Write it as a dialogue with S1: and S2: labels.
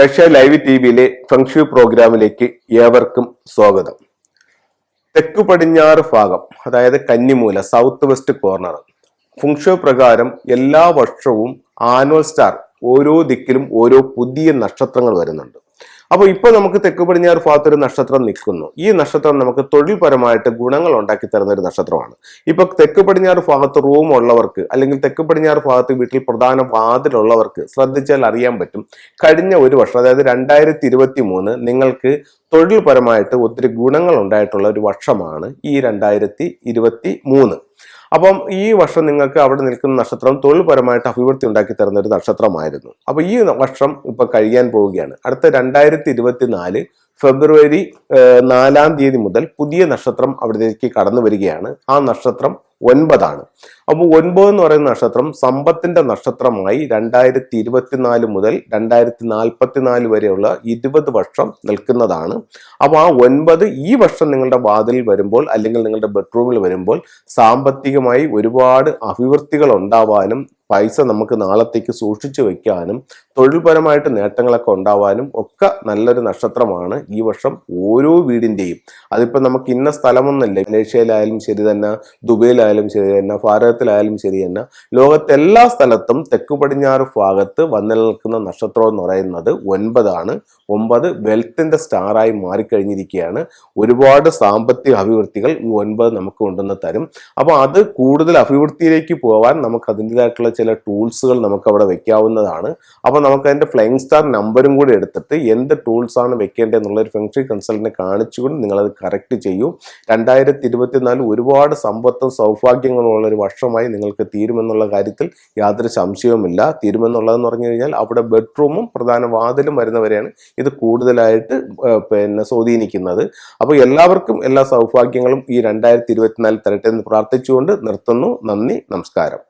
S1: Asia live T വിയിലെ ഫംഗ്ഷു പ്രോഗ്രാമിലേക്ക് ഏവർക്കും സ്വാഗതം. തെക്കു പടിഞ്ഞാറ് ഭാഗം അതായത് കന്നിമൂല south west corner feng shui പ്രകാരം എല്ലാ വർഷവും ആനുവൽ സ്റ്റാർ ഓരോ ദിക്കിലും ഓരോ പുതിയ നക്ഷത്രങ്ങൾ വരുന്നുണ്ട്. അപ്പോൾ ഇപ്പോൾ നമുക്ക് തെക്ക് പടിഞ്ഞാറ് ഭാഗത്തൊരു നക്ഷത്രം നിൽക്കുന്നു. ഈ നക്ഷത്രം നമുക്ക് തൊഴിൽപരമായിട്ട് ഗുണങ്ങൾ ഉണ്ടാക്കി തരുന്ന ഒരു നക്ഷത്രമാണ്. ഇപ്പോൾ തെക്ക് പടിഞ്ഞാറ് ഭാഗത്ത് റൂം ഉള്ളവർക്ക് അല്ലെങ്കിൽ തെക്ക് പടിഞ്ഞാറ് ഭാഗത്ത് വീട്ടിൽ പ്രധാന വാതിലുള്ളവർക്ക് ശ്രദ്ധിച്ചാൽ അറിയാൻ പറ്റും. കഴിഞ്ഞ ഒരു വർഷം അതായത് രണ്ടായിരത്തി ഇരുപത്തി മൂന്ന് നിങ്ങൾക്ക് തൊഴിൽപരമായിട്ട് ഒത്തിരി ഗുണങ്ങൾ ഉണ്ടായിട്ടുള്ള ഒരു വർഷമാണ് ഈ രണ്ടായിരത്തി ഇരുപത്തി മൂന്ന് അപ്പം ഈ വർഷം നിങ്ങൾക്ക് അവിടെ നിൽക്കുന്ന നക്ഷത്രം തൊഴിൽപരമായിട്ട് അഭിവൃദ്ധി ഉണ്ടാക്കി തരുന്ന ഒരു നക്ഷത്രമായിരുന്നു. അപ്പോൾ ഈ വർഷം ഇപ്പൊ കഴിയാൻ പോവുകയാണ്. അടുത്ത രണ്ടായിരത്തി ഇരുപത്തിനാല് ഫെബ്രുവരി ഏഹ്, നാലാം തീയതി മുതൽ പുതിയ നക്ഷത്രം അവിടേക്ക് കടന്നു വരികയാണ്. ആ നക്ഷത്രം ഒൻപതാണ്. അപ്പോൾ ഒൻപത് എന്ന് പറയുന്ന നക്ഷത്രം സമ്പത്തിന്റെ നക്ഷത്രമായി രണ്ടായിരത്തി ഇരുപത്തിനാല് മുതൽ രണ്ടായിരത്തി നാൽപ്പത്തിനാല് വരെയുള്ള ഇരുപത് വർഷം നിൽക്കുന്നതാണ്. അപ്പോൾ ആ ഒൻപത് ഈ വർഷം നിങ്ങളുടെ വാതിൽ വരുമ്പോൾ അല്ലെങ്കിൽ നിങ്ങളുടെ ബെഡ്റൂമിൽ വരുമ്പോൾ സാമ്പത്തികമായി ഒരുപാട് അഭിവൃദ്ധികൾ ഉണ്ടാവാനും പൈസ നമുക്ക് നാളത്തേക്ക് സൂക്ഷിച്ചു വെക്കാനും തൊഴിൽപരമായിട്ട് നേട്ടങ്ങളൊക്കെ ഉണ്ടാവാനും ഒക്കെ നല്ലൊരു നക്ഷത്രമാണ് ഈ വർഷം ഓരോ വീടിന്റെയും അതിപ്പോൾ നമുക്ക് ഇന്ന സ്ഥലമൊന്നുമില്ല. മലേഷ്യയിലായാലും ശരി തന്നെ ദുബൈയിലായാലും ശരി തന്നെ ഭാരതത്തിലായാലും ശരി തന്നെ. ലോകത്തെല്ലാ സ്ഥലത്തും തെക്ക് പടിഞ്ഞാറ് ഭാഗത്ത് വന്നു നിൽക്കുന്ന നക്ഷത്രം എന്ന് പറയുന്നത് ഒൻപതാണ്. ഒമ്പത് വെൽത്തിന്റെ സ്റ്റാറായി മാറിക്കഴിഞ്ഞിരിക്കുകയാണ്. ഒരുപാട് സാമ്പത്തിക അഭിവൃദ്ധികൾ ഈ ഒൻപത് നമുക്ക് കൊണ്ടുവന്ന് തരും. അപ്പോൾ അത് കൂടുതൽ അഭിവൃദ്ധിയിലേക്ക് പോകാൻ നമുക്ക് അതിന്റെതായിട്ടുള്ള ചില ടൂൾസുകൾ നമുക്ക് അവിടെ വെക്കാവുന്നതാണ്. അപ്പോൾ നമുക്ക് അതിന്റെ ഫ്ലൈങ് സ്റ്റാർ നമ്പറും കൂടി എടുത്തിട്ട് എന്ത് ടൂൾസ് ആണ് വെക്കേണ്ടത് എന്നുള്ള ഒരു കൺസൾട്ടിനെ കാണിച്ചുകൊണ്ട് നിങ്ങളത് കറക്റ്റ് ചെയ്യൂ. രണ്ടായിരത്തി ഇരുപത്തിനാല് ഒരുപാട് സമ്പത്തും സൗഭാഗ്യങ്ങളും ഉള്ള ഒരു വർഷമായി നിങ്ങൾക്ക് തീരുമെന്നുള്ള കാര്യത്തിൽ യാതൊരു സംശയവുമില്ല. തീരുമെന്നുള്ളതെന്ന് പറഞ്ഞു കഴിഞ്ഞാൽ അവിടെ ബെഡ്റൂമും പ്രധാന വാതിലും വരുന്നവരെയാണ് ഇത് കൂടുതലായിട്ട് പിന്നെ സ്വാധീനിക്കുന്നത്. അപ്പോൾ എല്ലാവർക്കും എല്ലാ സൗഭാഗ്യങ്ങളും ഈ രണ്ടായിരത്തി ഇരുപത്തിനാലിൽ തരട്ടെ എന്ന് പ്രാർത്ഥിച്ചുകൊണ്ട് നിർത്തുന്നു. നന്ദി നമസ്കാരം.